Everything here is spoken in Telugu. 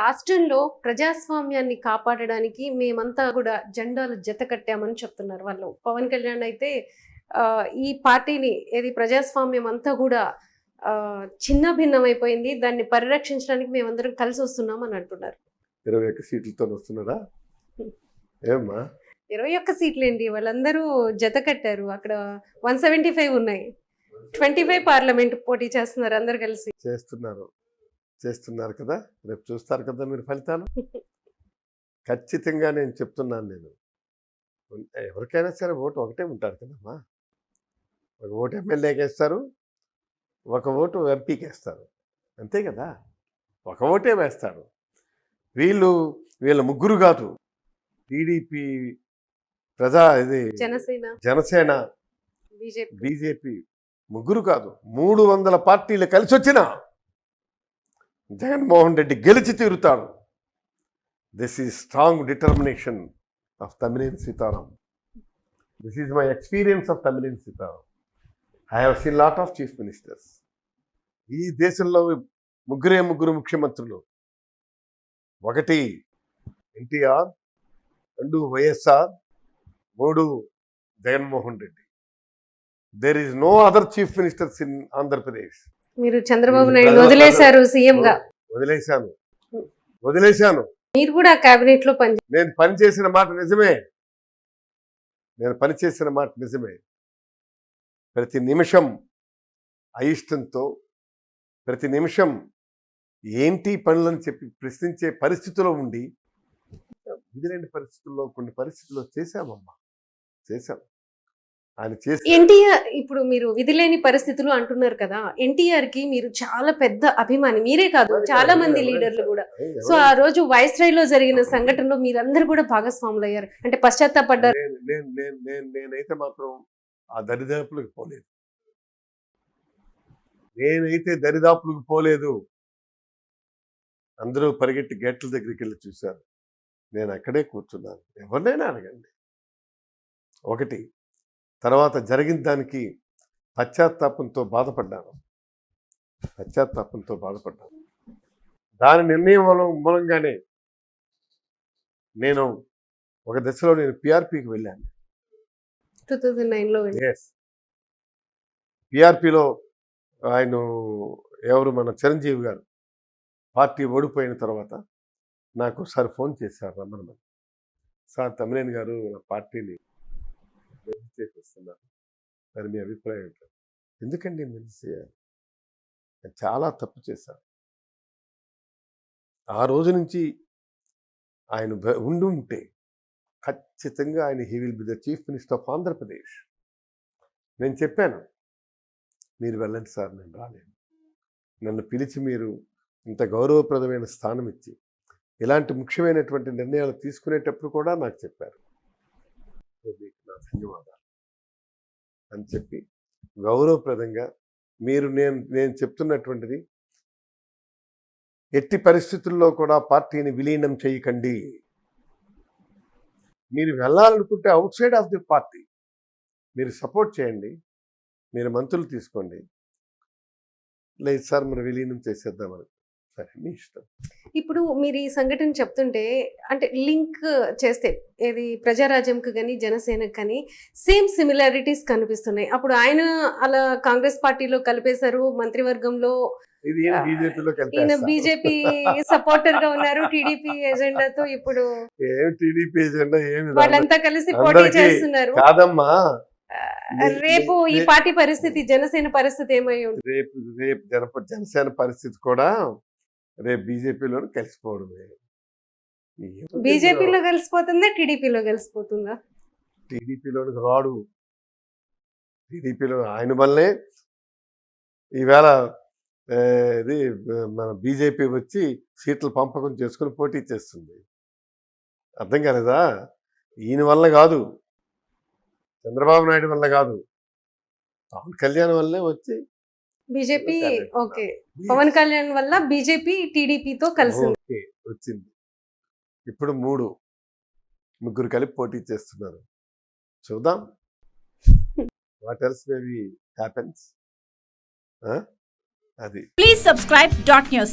రాష్ట్రంలో ప్రజాస్వామ్యాన్ని కాపాడడానికి మేమంతా కూడా జెండాలు జత కట్టామని చెప్తున్నారు వాళ్ళు. పవన్ కళ్యాణ్ అయితే ఈ పార్టీని ఏది ప్రజాస్వామ్యం అంతా కూడా చిన్న భిన్నమైపోయింది. దాన్ని పరిరక్షించడానికి మేమందరం కలిసి వస్తున్నాం అని అంటున్నారు. ఇరవై ఒక్క సీట్లతో వస్తున్నారా? ఏమ్మా? ఇరవై ఒక్క సీట్లేండి వాళ్ళందరూ జత కట్టారు. అక్కడ వన్ సెవెంటీ ఫైవ్ ఉన్నాయి. ట్వంటీ ఫైవ్ పార్లమెంట్ పోటీ చేస్తున్నారు అందరు కలిసి. చేస్తున్నారు. చేస్తున్నారు కదా రేపు చూస్తారు కదా మీరు ఫలితాలు? ఖచ్చితంగా నేను చెప్తున్నాను నేను. ఎవరికైనా సరే ఓటు ఒకటే ఉంటారు కదమ్మా. ఒక ఓటు ఎమ్మెల్యేకి వేస్తారు ఒక ఓటు ఎంపీకి వేస్తారు అంతే కదా? ఒక ఓటే వేస్తారు. వీళ్ళు వీళ్ళ ముగ్గురు కాదు. టీడీపీ ప్రజా ఇది జనసేన. జనసేన బీజేపీ. బీజేపీ ముగ్గురు కాదు. మూడు వందల పార్టీలు కలిసి వచ్చిన జగన్మోహన్ రెడ్డి గెలిచి తీరుతాడు. This is strong determination of Tamilan Sitaram this is my experience of Tamilan Sitaram I have seen lot of chief ministers ఈ దేశంలో ముగ్గురే ముగ్గురు ముఖ్యమంత్రులు. ఒకటి ఎన్టీఆర్ రెండు వైఎస్ఆర్ మూడు Jaganmohan Reddy. There is no other chief ministers in Andhra Pradesh మీరు చంద్రబాబు నాయుడు వదిలేశారు సీఎం గా. వదిలేశాను. వదిలేశాను. మీరు కూడా కేబినెట్లో పని నేను పని చేసిన మాట నిజమే. నేను పని చేసిన మాట నిజమే. ప్రతి నిమిషం అయిష్టంతో ప్రతి నిమిషం ఏంటి పనులని చెప్పి ప్రశ్నించే పరిస్థితిలో ఉండి విధిలేని పరిస్థితుల్లో కొన్ని పరిస్థితుల్లో చేశామమ్మా. చేశాం. ఆయన చేసి ఎన్టీఆర్ ఇప్పుడు మీరు విధిలేని పరిస్థితులు అంటున్నారు కదా ఎన్టీఆర్కి మీరు చాలా పెద్ద అభిమాని మీరే కాదు చాలా మంది లీడర్లు కూడా. సో ఆ రోజు వైస్రాయ్లో జరిగిన సంఘటనలో మీరందరూ కూడా భాగస్వాములు అయ్యారు అంటే పశ్చాత్తాపడ్డారు. నేను నేను నేను నేను నేనైతే మాత్రం ఆ దరిదాపులకు పోలేదు. నేనైతే దరిదాపులకు పోలేదు. అందరూ పరిగెట్టి గేట్ల దగ్గరికి వెళ్ళి చూశారు. నేను అక్కడే కూర్చున్నాను. ఎవరినైనా అడగండి. ఒకటి తర్వాత జరిగిన దానికి పశ్చాత్తాపంతో బాధపడ్డాను. పశ్చాత్తాపంతో బాధపడ్డాను. దాని నిర్ణయం మూలం మూలంగానే నేను ఒక దశలో నేను పిఆర్పికి వెళ్ళాను. టూ థౌజండ్ నైన్లో ఎస్ పిఆర్పిలో ఆయన ఎవరు మన చిరంజీవి గారు పార్టీ ఓడిపోయిన తర్వాత నాకు ఒకసారి ఫోన్ చేశారు రమ్మని సార్ తమిళన్ గారు నా పార్టీని మెర్జ్ వస్తున్నారు మరి మీ అభిప్రాయం ఏంటో? ఎందుకండి మెర్జ్ నేను చాలా తప్పు చేశాను. ఆ రోజు నుంచి ఆయన ఉండి ఉంటే ఖచ్చితంగా ఆయన he will be the chief minister of Andhra Pradesh నేను చెప్పాను మీరు వెళ్ళండి సార్ నేను రాలేను. నన్ను పిలిచి మీరు ఇంత గౌరవప్రదమైన స్థానం ఇచ్చి ఇలాంటి ముఖ్యమైనటువంటి నిర్ణయాలు తీసుకునేటప్పుడు కూడా నాకు చెప్పారు. సో మీకు నా ధన్యవాదాలు. అని చెప్పి గౌరవప్రదంగా మీరు నేను నేను చెప్తున్నటువంటిది ఎట్టి పరిస్థితుల్లో కూడా పార్టీని విలీనం చేయకండి. మీరు వెళ్ళాలనుకుంటే outside of the party మీరు సపోర్ట్ చేయండి మీరు మంత్రులు తీసుకోండి. లేదు సార్ మనం విలీనం చేసేద్దామని. సరే మీ ఇష్టం. ఇప్పుడు మీరు ఈ సంఘటన చెప్తుంటే అంటే లింక్ చేస్తే ఏది ప్రజారాజ్యంకి కానీ జనసేనకు కానీ సేమ్ సిమిలారిటీస్ కనిపిస్తున్నాయి. అప్పుడు ఆయన అలా కాంగ్రెస్ పార్టీలో కలిపేశారు మంత్రివర్గంలో ఈయన బీజేపీ సపోర్టర్గా ఉన్నారు టీడీపీ ఎజెండాతో ఇప్పుడు. ఏం టీడీపీ ఎజెండా ఏమి వాళ్ళంతా కలిసి పోటీ చేస్తున్నారు. కాదమ్మా. రేపు ఈ పార్టీ పరిస్థితి జనసేన పరిస్థితి ఏమై రేపు రేపు జనసేన పరిస్థితి కూడా రేపు బీజేపీలో కలిసిపోవడమే. బీజేపీలో కలిసిపోతుందా టీడీపీలో కలిసిపోతుందా? టీడీపీలోనికి రాడు. టీడీపీలో ఆయన వల్లే ఈవేళ ఇది మన బీజేపీ వచ్చి సీట్ల పంపకం చేసుకుని పోటీ చేస్తుంది. అర్థం కాలేదా? ఈయన వల్ల కాదు. చంద్రబాబు నాయుడు వల్ల కాదు. పవన్ కళ్యాణ్ వల్లే వచ్చి బీజేపీ. ఓకే పవన్ కళ్యాణ్ వల్ల బీజేపీ టీడీపీతో కలిసింది. ఓకే వచ్చింది. ఇప్పుడు మూడు ముగ్గురు కలిపి పోటీ చేస్తున్నారు. చూద్దాం. వాట్ ఎల్స్ మేబీ హ్యాపెన్స్ అది. Please subscribe dot news.